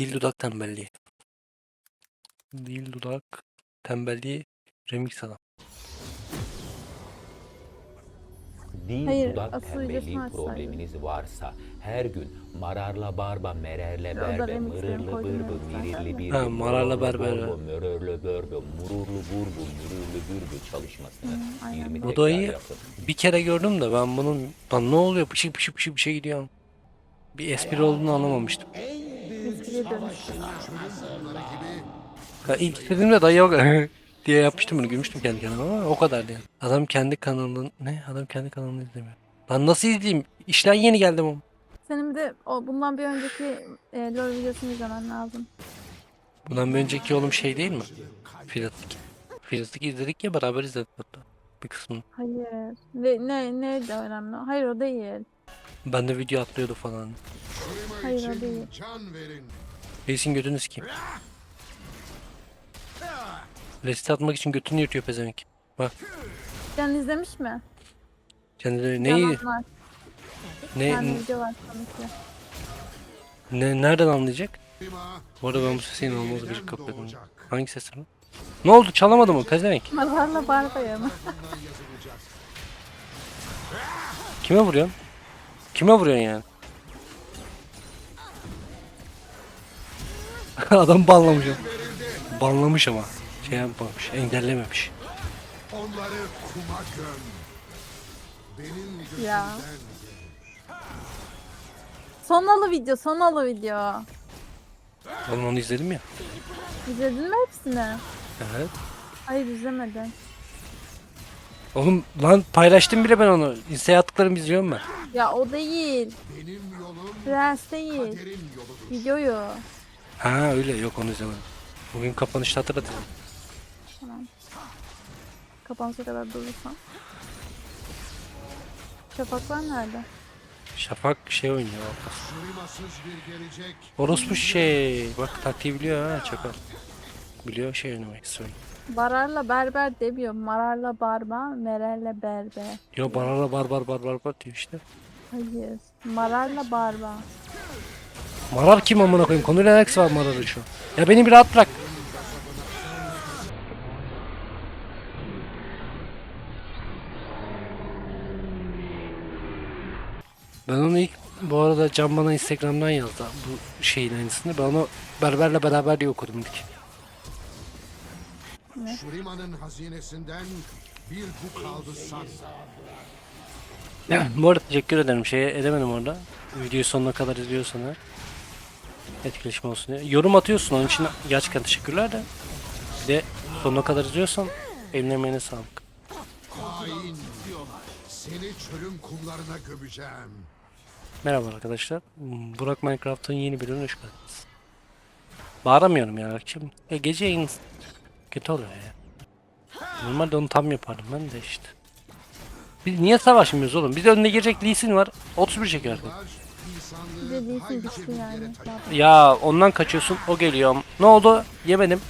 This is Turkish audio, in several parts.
Dil dudak tembelliği. Dil dudak tembelliği remix adam. Dil Hayır, dudak asıl tembelliği açsaydın. probleminiz varsa her gün mararla barba mererle da berbe remixlerini mırırlı koydum bırbı zaten. mirirli bir Ha, mararla berber. mörörlü börbü mururlu burbu mürürlü bürbü çalışmasını aynen. 20 Bu tekrar iyi. yapın. Bir kere gördüm de ben bunun lan ne oluyor pışık pışık pışık bir şey gidiyor. Bir espri olduğunu anlamamıştım. Ya ilk istediğimde dayı yok diye yapmıştım bunu gülmüştüm kendi kendime ama o kadar yani. Adam kendi kanalının ne? Adam kendi kanalını izlemiyor. Lan nasıl izleyeyim? İşten yeni geldim ama. Senin bir de o, bundan bir önceki e, LoL videosunu izlemen lazım. Bundan bir önceki oğlum şey değil mi? Firatlık. Firatlık izledik ya beraber izledik hatta. Bir kısmını. Hayır. Ne, ne, ne de önemli? Hayır o değil. Ben de video atlıyordu falan. Hayır o değil. Reisin götünü sikeyim. Resit atmak için götünü yırtıyor pezevenk. Bak Can izlemiş mi? kendileri Can neyi anlar. ne, tane video var sanki. ne nereden anlayacak? Bu arada ben bu sesi inanılmaz bir kapıyordum. Hangi ses lan? Ne oldu çalamadı mı pezevenk? Mı? Bundan yazılacak. Kime vuruyorsun? Kime vuruyorsun yani? Adam banlamış. Banlamış ama. Şey yapmamış, engellememiş. Onları kuma göm. Benim Ya. gözümden Sonalı video, sonalı video. Oğlum onu izledim ya. İzledin mi hepsini? Evet. Hayır izlemedim. Oğlum lan paylaştım bile ben onu. İnse attıklarımı izliyorum ben. Ya o değil. benim yolum Prens değil. yoludur. Videoyu. Ha öyle yok onu izlemedim. Bugün kapanışta hatırladım. Tamam. Kapanışa kadar durursan. Şafaklar nerede? Şafak şey oynuyor. Orospu şey. Bak taktiği biliyor ha çakal. Biliyor şey oynamayı oyun. Bararla berber demiyor. Mararla barba, mererle berber. Yo barara bar bar bar bar bar diyor işte. Hayır. Mararla barba. Marar kim amına koyayım? Konuyla alakası var Marar'ın şu. an. Ya beni bir rahat bırak. Ben onu ilk bu arada Can bana Instagram'dan yazdı bu şeyin aynısını. Ben onu berberle beraber diye okudum ilk. Şurimanın hazinesinden bir bu kaldı san. bu arada teşekkür ederim. Şeye edemedim orada. Videoyu sonuna kadar izliyorsan eğer. Etkileşim olsun diye. Yorum atıyorsun onun için gerçekten teşekkürler de. Bir de sonuna kadar izliyorsan eline emeğine sağlık. Hain. Seni çölün kumlarına gömeceğim. Merhaba arkadaşlar. Burak Minecraft'ın yeni bölümüne hoş geldiniz. Bağıramıyorum ya akşam. E, gece yayın kötü oluyor ya. Normalde onu tam yapardım ben de işte. Biz niye savaşmıyoruz oğlum? Biz önüne girecek Lee Sin var. 31 çekiyor artık. Yani. Ya ondan kaçıyorsun o geliyor. Ne oldu? Yemedim.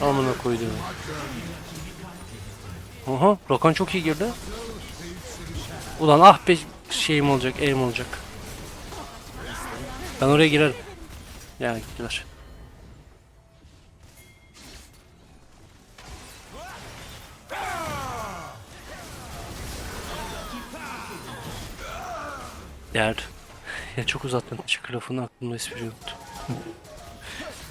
Amına koydum. Aha, Rokan çok iyi girdi. Ulan ah be şeyim olacak, elim olacak. Ben oraya girerim. Ya gittiler. Derdi. Ya çok uzattın. Teşekkür lafını aklımda espri yoktu.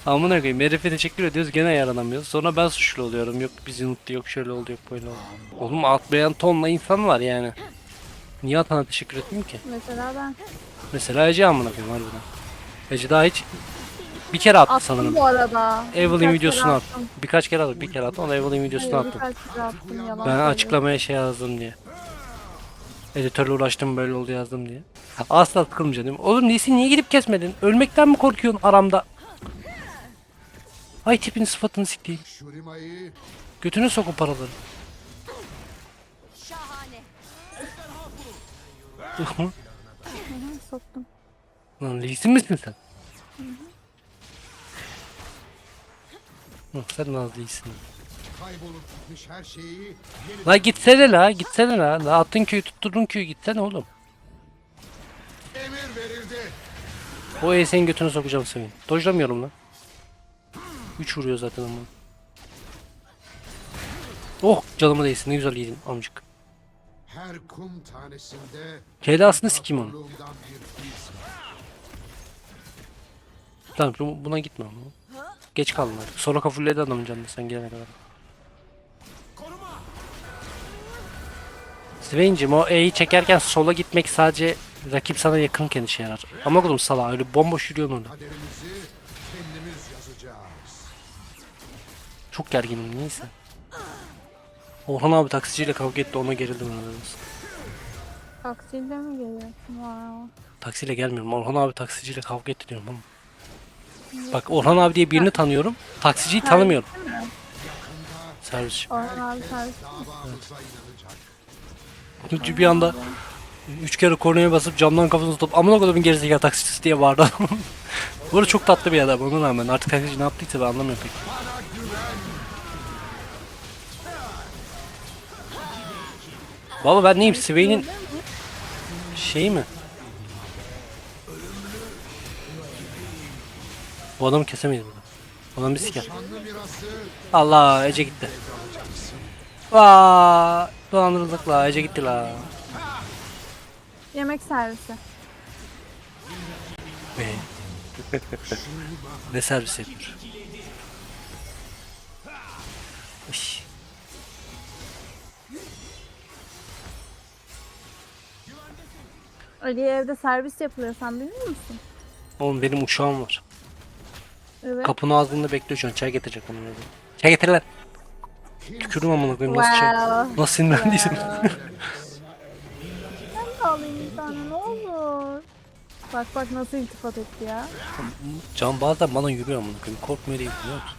Amına koyayım herife teşekkür ediyoruz gene yaranamıyoruz. Sonra ben suçlu oluyorum. Yok bizi unuttu yok şöyle oldu yok böyle oldu. Oğlum atlayan tonla insan var yani. Niye atana teşekkür etmeyeyim ki? Mesela ben Mesela Ece amına koyayım harbiden. Ece daha hiç bir kere attı attım sanırım. bu arada. Evelyn Birkaç videosunu kere attım. Birkaç kere attım. Bir kere attım. Ona Evelyn videosunu Hayır, attım. birkaç kere attım yalan Ben söylüyorum. açıklamaya şey yazdım diye. Editörle uğraştım böyle oldu yazdım diye. Asla sıkılmayacağım değil mi? Oğlum Nisi niye gidip kesmedin? Ölmekten mi korkuyorsun aramda? Ay tipini sıfatını sikeyim. Şurimayı Götüne sokun paraları. Hı, Soktum. Lan Lee'sin misin sen? Hı, sen Naz değilsin. Kaybolup gitmiş her şeyi La gitsene la, gitsene la. La attın köyü tutturdun köyü gitsene oğlum. O ES'in götünü sokacağım senin. Dojlamıyorum lan. 3 vuruyor zaten ama. Oh canıma değsin ne güzel yedim amcık. Her kum tanesinde aslında sikeyim onu. topluluğundan bir iz var. Tamam bu- buna gitme ama. Geç kaldın artık. Sonra kafulledi adamın canını sen gelene kadar. Swain'cim o E'yi çekerken sola gitmek sadece rakip sana yakınken işe yarar. Ama oğlum sala öyle bomboş yürüyorsun orada. Çok gerginim neyse. Orhan abi taksiciyle kavga etti ona gerildim aradığımız. Taksiyle mi geliyorsun? Wow. Taksiyle gelmiyorum. Orhan abi taksiciyle kavga etti diyorum ama. Bak Orhan abi diye birini tanıyorum. Taksiciyi tanımıyorum. Servis. Orhan abi servis. İnanacak. Çünkü bir anda üç kere kornaya basıp camdan kafasını tutup amına kodumun gerizekalı taksicisi diye bağırdı adam. Bu arada çok tatlı bir adam ona rağmen artık taksici ne yaptıysa ben anlamıyorum pek. Baba ben neyim? Swain'in şeyi mi? Bu adamı kesemeyiz burada. Bu adam bir siker. Allah Ece gitti. Vaa dolandırıldık la Ece gitti la. Yemek servisi. Be. ne servis yapıyor? Iş. Ali evde servis yapılıyor sen bilmiyor musun? Oğlum benim uşağım var. Evet. Kapının ağzında bekliyor şu an. Çay getirecek onun yerine. Çay getir lan. Tükürüm amına koyayım nasıl çay? Wow. Nasıl sinirlendiydim. Ben de alayım bir tane ne olur. Bak bak nasıl iltifat etti ya. Can bazen bana yürüyor amına koyayım. Korkmuyor değil biliyor musun?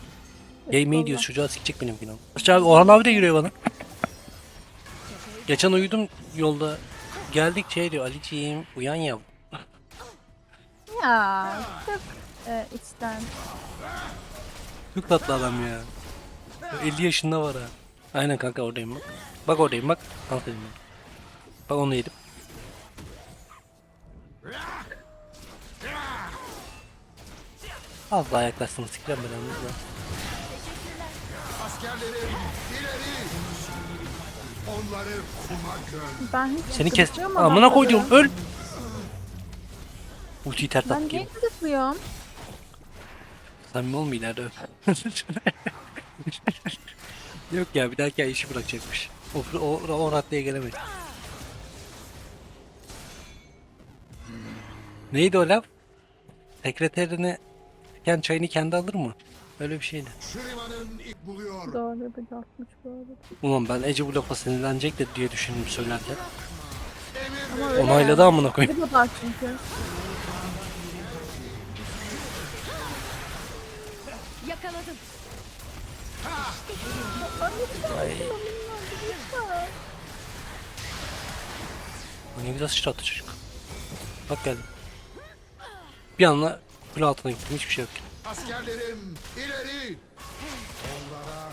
Yemeği diyor çocuğa sikecek benim günahım. İşte abi Orhan abi de yürüyor bana. Geçen uyudum yolda. Geldik şey diyor Aliciğim uyan ya. Ya çok e, içten. Çok tatlı adam ya. 50 yaşında var ha. Aynen kanka oradayım bak. Bak oradayım bak. Aferin bak. Onu yedim. Az daha yaklaşsın sikeceğim ben askerlerim ileri. Onları kuma göm. Ben hiç Seni kes. gıdıklıyorum Amına adamları. öl. Ultiyi ters Ben niye gibi. gıdıklıyorum? Samimi olma ileride öl. Yok ya bir dahaki ay işi bırakacakmış. O, o, o raddeye gelemedi. Neydi o laf? Sekreterini kendi çayını kendi alır mı? Öyle bir şeydi. Doğru bu arada. Ulan ben Ece bu lafa sinirlenecek de diye düşündüm söylerken. Ama öyle Onayladı amına koyayım. Çünkü. Ne güzel sıçrattı çocuk. Bak geldim. Bir anda kule altına gittim hiçbir şey yok. Askerlerim ileri. Onlara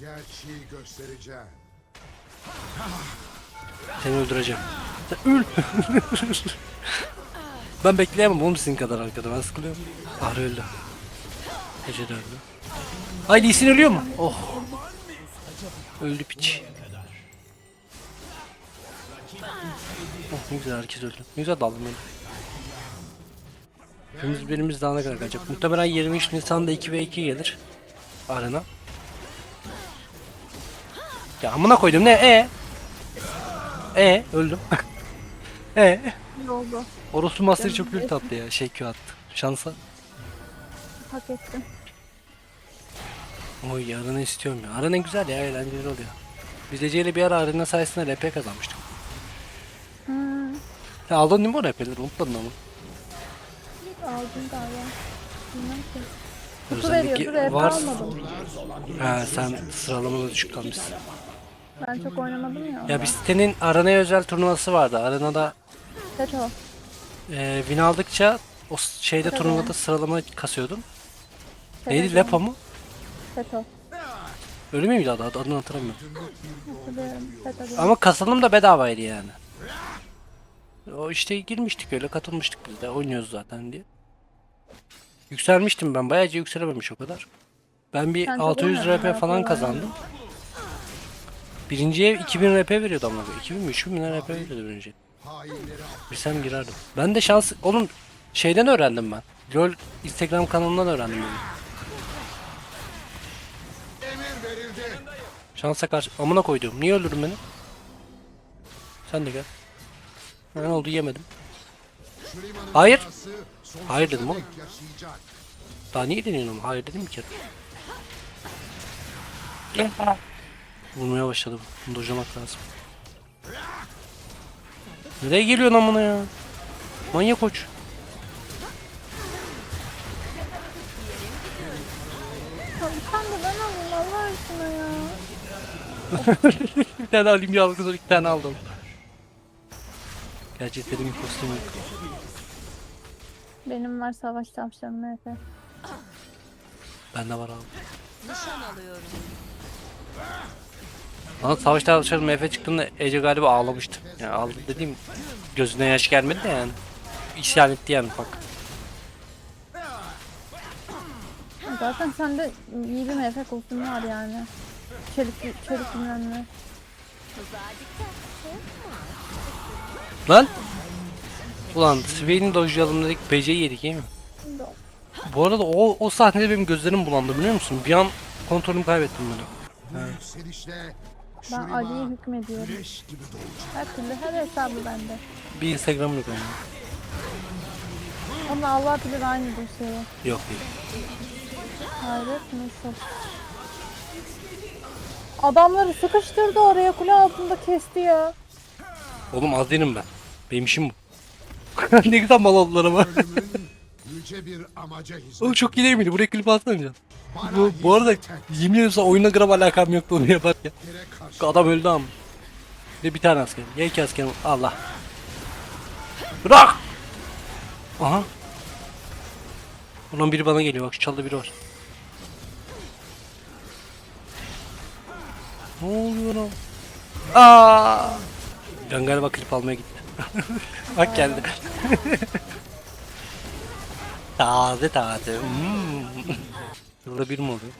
gerçeği göstereceğim. Seni öldüreceğim. Sen öl. ben bekleyemem oğlum sizin kadar arkada ben sıkılıyorum. Ahri öldü. Ece de öldü. Ay Lee Sin ölüyor mu? Oh. Öldü piç. Oh ne güzel herkes öldü. Ne güzel daldım öyle. Hepimiz birimiz daha ne kadar kalacak. Muhtemelen 23 Nisan'da 2 ve 2 gelir. Arena. Ya amına koydum ne e? E öldüm. e Ne oldu? Orospu Master'ı çok büyük tatlı ya. Şey Q attı. Şansa. Hak ettim. Oy arena istiyorum ya. Arena güzel ya eğlenceli oluyor. Biz Ece ile bir ara arena sayesinde RP kazanmıştık. Hmm, Ya aldın değil mi o RP'leri? Unutmadın ama. aldım galiba. Bilmem ki. Kutu Özellikle veriyordu rap var. almadım. Ha sen sıralamada düşük kalmışsın. Ben çok oynamadım ya. Ya bir sitenin arenaya özel turnuvası vardı. Arenada Teto. e, win aldıkça o şeyde turnuvada sıralama kasıyordun. Neydi. Lepa mı? Teto. Öyle miydi adı? Adını hatırlamıyorum. Hatırlıyorum. Diye. Ama katılım da bedavaydı yani. O işte girmiştik öyle katılmıştık biz de oynuyoruz zaten diye. Yükselmiştim ben. Bayağıca yükselememiş o kadar. Ben bir Sen çok 600 oynadın RP falan kolay. kazandım. Birinciye 2000 RP veriyordu ama. 2000 mi 3000 lira RP veriyordu birinci. Bilsem girerdim. Ben de şans... Oğlum şeyden öğrendim ben. LoL Instagram kanalından öğrendim bunu. Şansa karşı... Amına koyduğum. Niye öldürdün beni? Sen de gel. Ne oldu yemedim. Hayır. Hayır dedim oğlum. Daha niye deniyorum? Hayır dedim kere. Vurmaya başladı bu. Bunu dojamak lazım. Nereye geliyorsun amına ya? Manyak koç. Bir tane alayım ya kız iki tane aldım. Gerçi bir kostüm yok. Benim var savaş tavşanım Efe. Bende var abi. Nişan alıyorum. Bana savaşta alışalım MF çıktığında Ece galiba ağlamıştı. Yani ağladı dediğim gözüne yaş gelmedi de yani. İsyan etti yani bak. Zaten sende iyi bir MF kostümü var yani. Çelik, çelik bilmem ne. Lan! Ulan Swain'i dojlayalım dedik BC'yi yedik iyi mi? Bu arada o, o sahnede benim gözlerim bulandı biliyor musun? Bir an kontrolümü kaybettim böyle. Yükselişle Ben Ali'ye hükmediyorum. Her türlü her hesabı bende. Bir Instagram yok ama. Ama Allah bilir aynıdır şeyi. Yok değil. Hayret nasıl? Adamları sıkıştırdı oraya kule altında kesti ya. Oğlum az değilim ben. Benim işim bu. ne güzel mal oldular ama. Ölümün yüce bir amaca hizmet. Oğlum çok iyi değil miydi? Buraya klip. Bana Bu, bu arada yemin ederim sana oyunla gram alakam yoktu onu yaparken. Adam öldü ama. Bir de bir tane asker. Ya iki asker. Allah. Bırak! Aha. Bunun biri bana geliyor. Bak şu çalda biri var. Ne oluyor lan? Aa! Ben galiba klip almaya gitti. Bak geldi. taze taze. Hmm. Yılda bir mi oluyor?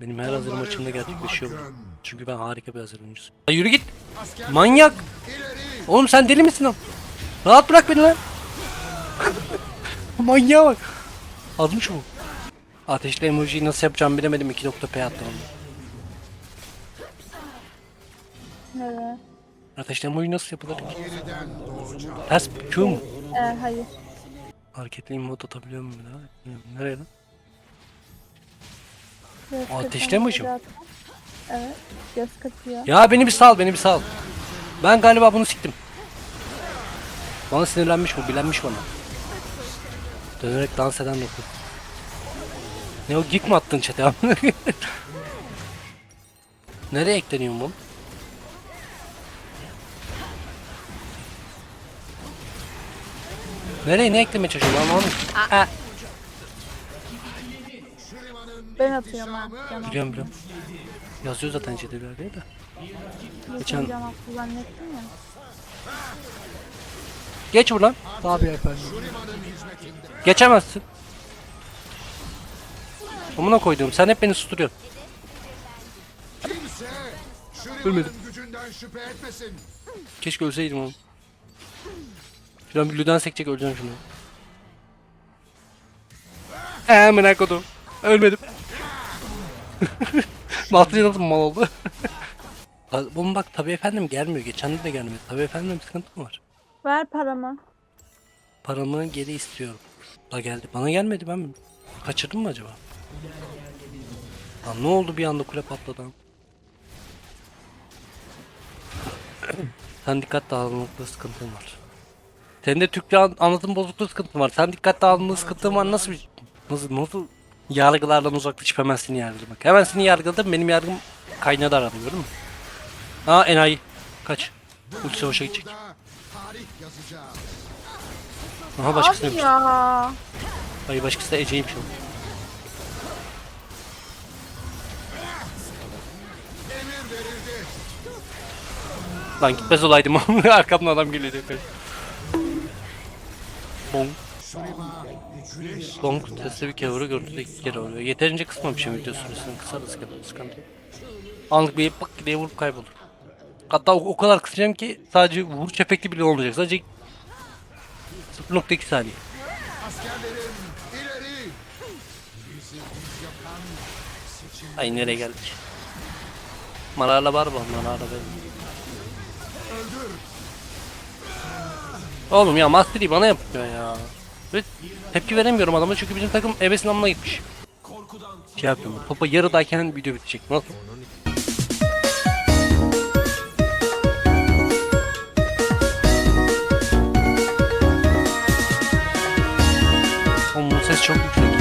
Benim her hazır maçımda gerçekleşiyor bu. Çünkü ben harika bir hazır oyuncusuyum. Yürü git. Manyak. Oğlum sen deli misin lan? Rahat bırak beni lan. Manyağa bak. Azmış bu. Ateşli emojiyi nasıl yapacağımı bilemedim. 2 nokta P attım onu. Evet. Ateşli emoji nasıl yapılır ki? Ters Q mu? Ee, hayır. Hareketli mod atabiliyor muyum daha? Bilmiyorum. Nereye lan? Göz Ateşle kırpma mi hocam? Evet. Göz kırpıyor. Ya beni bir sal, beni bir sal. Ben galiba bunu siktim. Bana sinirlenmiş bu, bilenmiş bana. Dönerek dans eden doktor. Ne o geek mi attın chat'e? Nereye ekleniyor bu? Nereye ne eklemeye çalışıyorsun lan oğlum? Şuriman'ın Ben atıyorum ha. Can biliyorum biliyorum. Yazıyor zaten da. attı. Geçen- Can attı zannettim ya. Geç buradan. Tabii efendim. Geçemezsin. Amına koyduğum sen hep beni susturuyorsun. Kimse Şuriman'ın Ölmedim. gücünden şüphe etmesin. Keşke ölseydim oğlum. Şuradan bir lüden sekecek öleceğim şimdi. Eee amına koydum. Ölmedim. Maltı nasıl mal oldu? Oğlum bak tabii efendim gelmiyor. Geçen de de gelmedi. Tabii efendim sıkıntı mı var? Ver paramı. Paramı geri istiyorum. Da geldi. Bana gelmedi ben mi? Kaçırdım mı acaba? Lan ne oldu bir anda kule patladı? Sen dikkat dağılmakta sıkıntın var. Senin de Türkçe an- anlatım bozukluğu sıkıntın var. Sen dikkat dağılımında sıkıntın var. Nasıl bir... Nasıl, nasıl yargılardan uzaklaşıp hemen seni yargılamak. Hemen seni yargıladım. Benim yargım kaynadı aradı gördün mü? Aa enayi. Kaç. Ulti savaşa gidecek. Aha başkası Abi demiş. ya. Ay başkası da Ece'ymiş o. Emir verildi. Lan gitmez olaydım arkamdan adam geliyor güneş Long testte bir kere vuruyor, görüntüde iki kere vuruyor. Yeterince kısmamışım video süresini. Kısarız kadar sıkıntı. Anlık bir bak diye vurup kaybolur. Hatta o, o kadar kısacağım ki sadece vuruş efekti bile olmayacak. Sadece 0.2 saniye. Ay nereye geldik? Mararla var mı? Mararla benim. Oğlum ya Mastery bana yapıyor ya. Ve tepki veremiyorum adama çünkü bizim takım ebesin amına gitmiş. Şey yapıyorum. Topa yarıdayken video bitecek. Nasıl? Bu ses çok yüksek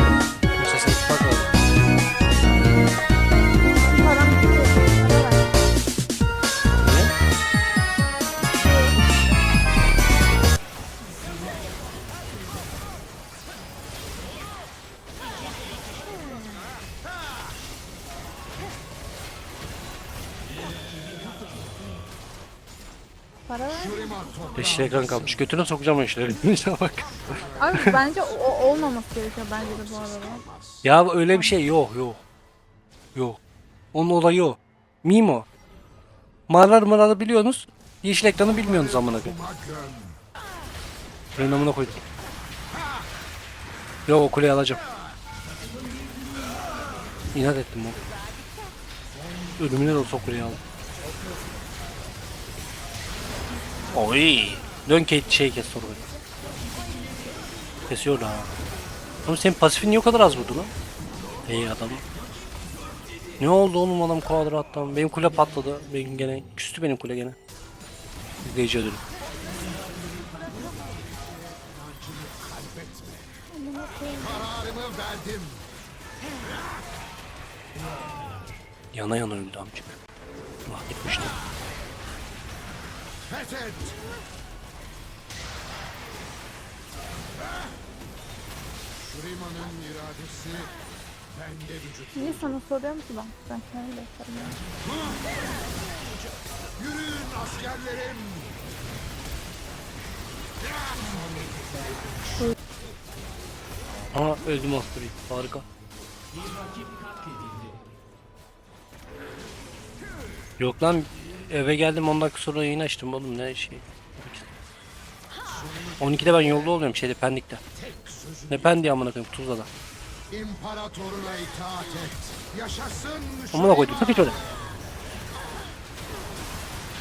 Yeşil ekran kalmış. Götüne sokacağım. İşte bak. Abi bence o, olmaması gerekiyor bence de bu arada. Ya öyle bir şey yok yok. Yok. Onun olayı o. Mimo. Marar marar biliyorsunuz. Yeşil ekranı bilmiyorsunuz amına koyayım. Ben amına koydum. Yok o kuleyi alacağım. İnat ettim o. Ölümüne de olsa kuleyi aldım. Oy. Dön Kate şey kes soru. Kesiyor ha. Oğlum senin pasifin niye o kadar az vurdu lan? İyi adam. Ne oldu oğlum adam kvadrattan? Benim kule patladı. Benim gene küstü benim kule gene. İzleyici ödülü. Yana yana öldü amcık. Vah gitmişti. Fethet. Şurima'nın iradesi bende vücut. Niye sana soruyorum ki ben? Ben kendi de soruyorum. Yürüyün askerlerim. Aa öldü Master Yi. Harika. Yok lan eve geldim 10 dakika sonra yayın açtım oğlum ne şey. 12'de ben yolda oluyorum şeyde Pendik'te. Ne Pendik'i amına koyayım Tuzla'da. İmparatoruna itaat et. Yaşasın Amına koydum sakın şöyle.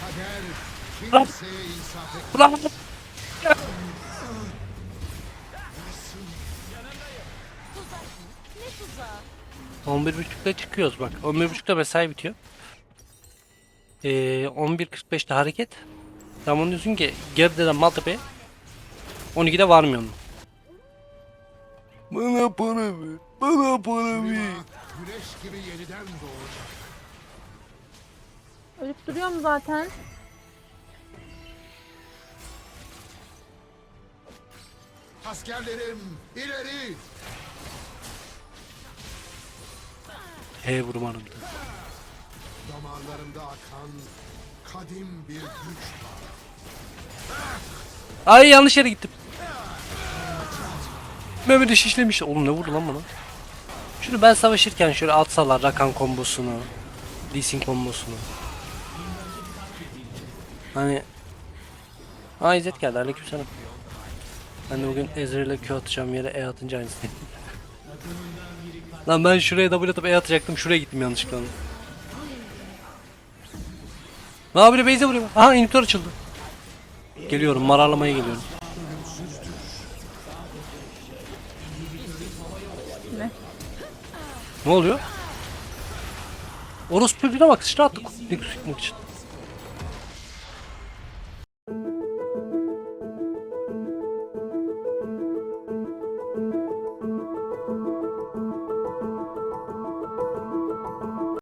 kader. Kimseye insaf et. Ulan! 11.30'da çıkıyoruz bak. 11.30'da mesai bitiyor. Ee, 11.45'te hareket. Tamam diyorsun ki geride Maltepe. 12'de varmıyorum. Bana para ver. Bana para ver. Güneş gibi yeniden doğacak. Ölüp duruyorum zaten. Askerlerim ileri. He vurmanım. Damarlarımda akan kadim bir güç var. Ay yanlış yere gittim. Mehmet'i şişlemiş. Oğlum ne vurdu lan bana? Şunu ben savaşırken şöyle atsalar Rakan kombosunu. Lee kombosunu. Hani Aa İzzet geldi aleykümselam. Ben de bugün Ezreal'e Q atacağım yere E atınca aynısı. Lan ben şuraya W atıp E atacaktım şuraya gittim yanlışlıkla. Ne yapıyor Beyze vuruyor. Aha inhibitor açıldı. Geliyorum mararlamaya geliyorum. Ne? Ne oluyor? Orospu birine bak sıçra attık. Ne için.